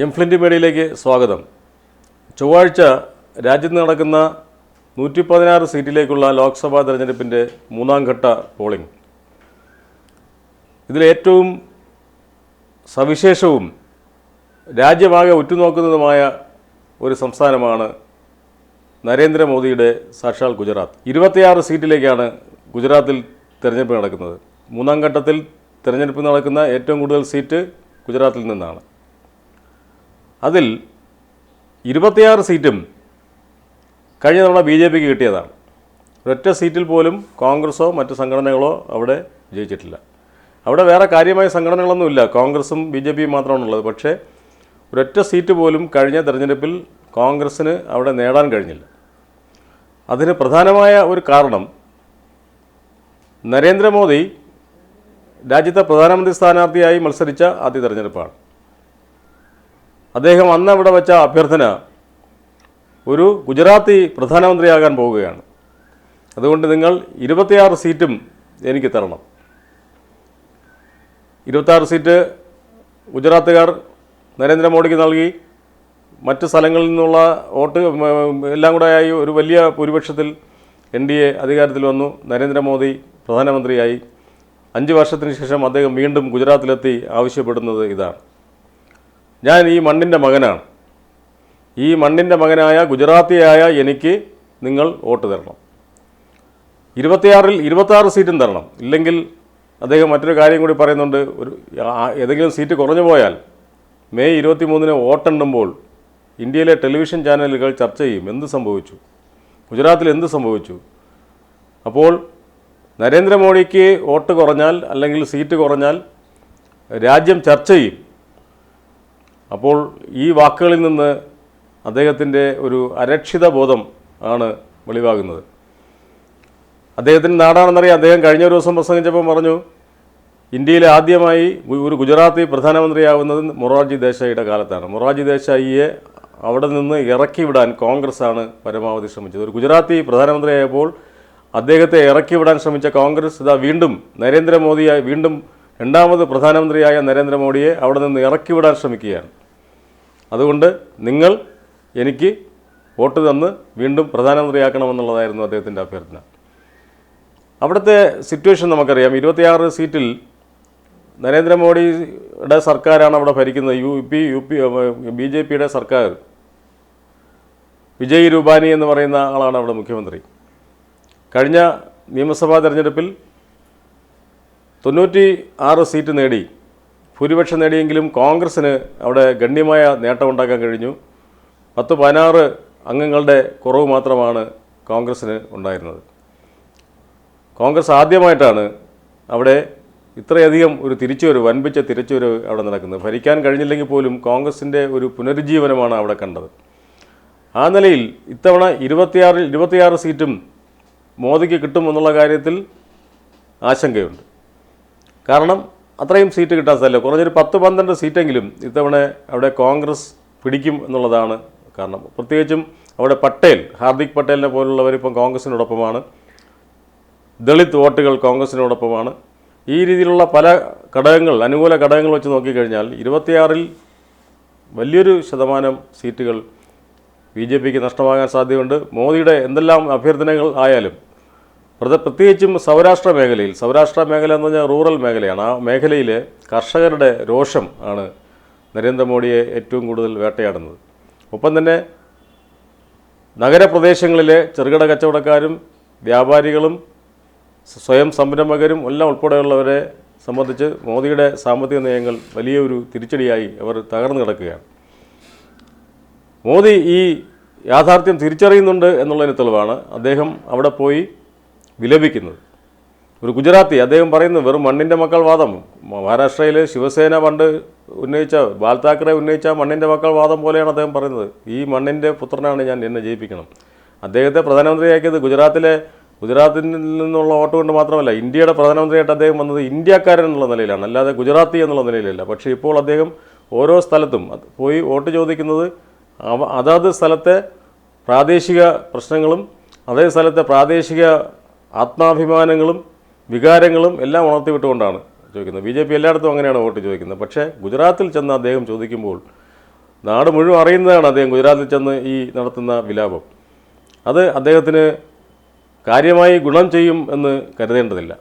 M flint മീഡിയയിലേക്ക് സ്വാഗതം. ചൊവ്വാഴ്ച രാജ്യത്ത് നടക്കുന്ന നൂറ്റി പതിനാറ് സീറ്റിലേക്കുള്ള ലോക്സഭാ തെരഞ്ഞെടുപ്പിന്റെ മൂന്നാം ഘട്ട പോളിംഗ്. ഇതിലേറ്റവും സവിശേഷവും രാജ്യമാകെ ഉറ്റുനോക്കുന്നതുമായ ഒരു സംസ്ഥാനമാണ് നരേന്ദ്രമോദിയുടെ സാക്ഷാൽ ഗുജറാത്ത്. ഇരുപത്തിയാറ് സീറ്റിലേക്കാണ് ഗുജറാത്തിൽ തിരഞ്ഞെടുപ്പ് നടക്കുന്നത്. മൂന്നാം ഘട്ടത്തിൽ തിരഞ്ഞെടുപ്പ് നടക്കുന്ന ഏറ്റവും കൂടുതൽ സീറ്റ് ഗുജറാത്തിൽ നിന്നാണ്. അതിൽ ഇരുപത്തിയാറ് സീറ്റും കഴിഞ്ഞ തവണ ബി ജെ പിക്ക് കിട്ടിയതാണ്. ഒരൊറ്റ സീറ്റിൽ പോലും കോൺഗ്രസോ മറ്റ് സംഘടനകളോ അവിടെ ജയിച്ചിട്ടില്ല. അവിടെ വേറെ കാര്യമായ സംഘടനകളൊന്നുമില്ല. കോൺഗ്രസും ബി ജെ പിയും മാത്രമാണുള്ളത്. പക്ഷേ ഒരൊറ്റ സീറ്റ് പോലും കഴിഞ്ഞ തെരഞ്ഞെടുപ്പിൽ കോൺഗ്രസ്സിന് അവിടെ നേടാൻ കഴിഞ്ഞില്ല. അതിന് പ്രധാനമായ ഒരു കാരണം നരേന്ദ്രമോദി രാജ്യത്തെ പ്രധാനമന്ത്രി സ്ഥാനാർത്ഥിയായി മത്സരിച്ച ആദ്യ തെരഞ്ഞെടുപ്പാണ്. അദ്ദേഹം അന്ന് അവിടെ വെച്ച അഭ്യർത്ഥന ഒരു ഗുജറാത്തി പ്രധാനമന്ത്രിയാകാൻ പോവുകയാണ്. അതുകൊണ്ട് നിങ്ങൾ ഇരുപത്തിയാറ് സീറ്റും എനിക്ക് തരണം. ഇരുപത്താറ് സീറ്റ് ഗുജറാത്തുകാർ നരേന്ദ്രമോദിക്ക് നൽകി. മറ്റ് സ്ഥലങ്ങളിൽ നിന്നുള്ള വോട്ട് എല്ലാം കൂടെ ആയി ഒരു വലിയ ഭൂരിപക്ഷത്തിൽ എൻ ഡി എ അധികാരത്തിൽ വന്നു. നരേന്ദ്രമോദി പ്രധാനമന്ത്രിയായി. അഞ്ച് വർഷത്തിന് ശേഷം അദ്ദേഹം വീണ്ടും ഗുജറാത്തിലെത്തി ആവശ്യപ്പെടുന്നത് ഇതാണ്. ഞാൻ ഈ മണ്ണിന്റെ മകനാണ്. ഈ മണ്ണിന്റെ മകനായ ഗുജറാത്തിയായ എനിക്ക് നിങ്ങൾ വോട്ട് തരണം. ഇരുപത്തിയാറിൽ ഇരുപത്താറ് സീറ്റും തരണം. ഇല്ലെങ്കിൽ അദ്ദേഹം മറ്റൊരു കാര്യം കൂടി പറയുന്നുണ്ട്. ഒരു ഏതെങ്കിലും സീറ്റ് കുറഞ്ഞു പോയാൽ മെയ് ഇരുപത്തി മൂന്നിന് വോട്ടെണ്ണുമ്പോൾ ഇന്ത്യയിലെ ടെലിവിഷൻ ചാനലുകൾ ചർച്ച ചെയ്യും. എന്ത് സംഭവിച്ചു? ഗുജറാത്തിൽ എന്ത് സംഭവിച്ചു? അപ്പോൾ നരേന്ദ്രമോദിക്ക് വോട്ട് കുറഞ്ഞാൽ അല്ലെങ്കിൽ സീറ്റ് കുറഞ്ഞാൽ രാജ്യം ചർച്ച ചെയ്യും. അപ്പോൾ ഈ വാക്കുകളിൽ നിന്ന് അദ്ദേഹത്തിന്റെ ഒരു അരക്ഷിത ബോധം ആണ് വെളിവാകുന്നത്. അദ്ദേഹത്തിന്റെ നാടാണെന്നറിയാം. അദ്ദേഹം കഴിഞ്ഞ ഒരു ദിവസം പ്രസംഗിച്ചപ്പോൾ പറഞ്ഞു ഇന്ത്യയിൽ ആദ്യമായി ഒരു ഗുജറാത്തി പ്രധാനമന്ത്രിയാവുന്നത് മൊറാർജി ദേശായിയുടെ കാലത്താണ്. മൊറാർജി ദേശായിയെ അവിടെ നിന്ന് ഇറക്കി വിടാൻ കോൺഗ്രസ്സാണ് പരമാവധി ശ്രമിച്ചത്. ഒരു ഗുജറാത്തി പ്രധാനമന്ത്രിയായപ്പോൾ അദ്ദേഹത്തെ ഇറക്കി വിടാൻ ശ്രമിച്ച കോൺഗ്രസ് ഇതാ വീണ്ടും നരേന്ദ്രമോദിയായി വീണ്ടും രണ്ടാമത് പ്രധാനമന്ത്രിയായ നരേന്ദ്രമോദിയെ അവിടെ നിന്ന് ഇറക്കി വിടാൻ ശ്രമിക്കുകയാണ്. അതുകൊണ്ട് നിങ്ങൾ എനിക്ക് വോട്ട് തന്ന് വീണ്ടും പ്രധാനമന്ത്രിയാക്കണമെന്നുള്ളതായിരുന്നു അദ്ദേഹത്തിന്റെ അഭ്യർത്ഥന. അവിടുത്തെ സിറ്റുവേഷൻ നമുക്കറിയാം. ഇരുപത്തിയാറ് സീറ്റിൽ നരേന്ദ്രമോദിയുടെ സർക്കാരാണ് അവിടെ ഭരിക്കുന്നത്. U P U P B J പിയുടെ സർക്കാർ. വിജയ് രൂപാനി എന്ന് പറയുന്ന ആളാണ് അവിടെ മുഖ്യമന്ത്രി. കഴിഞ്ഞ നിയമസഭാ തെരഞ്ഞെടുപ്പിൽ തൊണ്ണൂറ്റി ആറ് സീറ്റ് നേടി. ഭൂരിപക്ഷം നേടിയെങ്കിലും കോൺഗ്രസ്സിന് അവിടെ ഗണ്യമായ നേട്ടമുണ്ടാക്കാൻ കഴിഞ്ഞു. പത്ത് പതിനാറ് അംഗങ്ങളുടെ കുറവ് മാത്രമാണ് കോൺഗ്രസ്സിന് ഉണ്ടായിരുന്നത്. കോൺഗ്രസ് ആദ്യമായിട്ടാണ് അവിടെ ഇത്രയധികം ഒരു തിരിച്ചുവരവ് വൻപിച്ച തിരിച്ചുവരവ് അവിടെ നടക്കുന്നത്. ഭരിക്കാൻ കഴിഞ്ഞില്ലെങ്കിൽ പോലും കോൺഗ്രസിന്റെ ഒരു പുനരുജ്ജീവനമാണ് അവിടെ കണ്ടത്. ആ നിലയിൽ ഇത്തവണ ഇരുപത്തിയാറിൽ ഇരുപത്തിയാറ് സീറ്റും മോദിക്ക് കിട്ടുമെന്നുള്ള കാര്യത്തിൽ ആശങ്കയുണ്ട്. കാരണം അത്രയും സീറ്റ് കിട്ടാൻ സ്ഥലമില്ല. കുറഞ്ഞൊരു പത്ത് പന്ത്രണ്ട് സീറ്റെങ്കിലും ഇത്തവണ അവിടെ കോൺഗ്രസ് പിടിക്കും എന്നുള്ളതാണ് കാരണം. പ്രത്യേകിച്ചും അവിടെ പട്ടേൽ ഹാർദിക് പട്ടേലിനെ പോലുള്ളവർ ഇപ്പം കോൺഗ്രസിനോടൊപ്പമാണ്. ദളിത് വോട്ടുകൾ കോൺഗ്രസിനോടൊപ്പമാണ്. ഈ രീതിയിലുള്ള പല ഘടകങ്ങൾ അനുകൂല ഘടകങ്ങൾ വെച്ച് നോക്കിക്കഴിഞ്ഞാൽ ഇരുപത്തിയാറിൽ വലിയൊരു ശതമാനം സീറ്റുകൾ ബി ജെ പിക്ക് നഷ്ടമാകാൻ സാധ്യതയുണ്ട്. മോദിയുടെ എന്തെല്ലാം അഭ്യർത്ഥനകൾ ആയാലും പ്രത്യേകിച്ചും സൗരാഷ്ട്ര മേഖലയിൽ സൗരാഷ്ട്ര മേഖല എന്ന് പറഞ്ഞാൽ റൂറൽ മേഖലയാണ്. ആ മേഖലയിലെ കർഷകരുടെ രോഷം ആണ് നരേന്ദ്രമോദിയെ ഏറ്റവും കൂടുതൽ വേട്ടയാടുന്നത്. ഒപ്പം തന്നെ നഗരപ്രദേശങ്ങളിലെ ചെറുകിട കച്ചവടക്കാരും വ്യാപാരികളും സ്വയം സംരംഭകരും എല്ലാം ഉൾപ്പെടെയുള്ളവരെ സംബന്ധിച്ച് മോദിയുടെ സാമ്പത്തിക നയങ്ങൾ വലിയൊരു തിരിച്ചടിയായി അവർ തകർന്നു കിടക്കുകയാണ്. മോദി ഈ യാഥാർത്ഥ്യം തിരിച്ചറിയുന്നുണ്ട് എന്നുള്ളതിന് തെളിവാണ്. അദ്ദേഹം അവിടെ പോയി വിലപിക്കുന്നത്. ഒരു ഗുജറാത്തി അദ്ദേഹം പറയുന്നത് വെറും മണ്ണിന്റെ മക്കൾ വാദം. മഹാരാഷ്ട്രയിൽ ശിവസേന പണ്ട് ഉന്നയിച്ച ബാൽ താക്കറെ ഉന്നയിച്ച മണ്ണിന്റെ മക്കൾ വാദം പോലെയാണ് അദ്ദേഹം പറയുന്നത്. ഈ മണ്ണിന്റെ പുത്രനാണ് ഞാൻ എന്നെ ജയിപ്പിക്കണം. അദ്ദേഹത്തെ പ്രധാനമന്ത്രിയാക്കിയത് ഗുജറാത്തിലെ ഗുജറാത്തിൽ നിന്നുള്ള വോട്ട് കൊണ്ട് മാത്രമല്ല ഇന്ത്യയുടെ പ്രധാനമന്ത്രിയായിട്ട് അദ്ദേഹം വന്നത് ഇന്ത്യക്കാരൻ എന്നുള്ള നിലയിലാണ്. അല്ലാതെ ഗുജറാത്തി എന്നുള്ള നിലയിലല്ല. പക്ഷേ ഇപ്പോൾ അദ്ദേഹം ഓരോ സ്ഥലത്തും പോയി വോട്ട് ചോദിക്കുന്നത് അതാത് സ്ഥലത്തെ പ്രാദേശിക പ്രശ്നങ്ങളും അതേ സ്ഥലത്തെ പ്രാദേശിക ആത്മാഭിമാനങ്ങളും വികാരങ്ങളും എല്ലാം ഉണർത്തിവിട്ടുകൊണ്ടാണ് ചോദിക്കുന്നത്. ബി ജെ പി എല്ലായിടത്തും അങ്ങനെയാണ് വോട്ട് ചോദിക്കുന്നത്. പക്ഷേ ഗുജറാത്തിൽ ചെന്ന് അദ്ദേഹം ചോദിക്കുമ്പോൾ നാട് മുഴുവൻ അറിയുന്നതാണ് അദ്ദേഹം ഗുജറാത്തിൽ ചെന്ന് ഈ നടത്തുന്ന വിലാപം. അത് അദ്ദേഹത്തിന് കാര്യമായി ഗുണം ചെയ്യും എന്ന് കരുതേണ്ടതില്ല.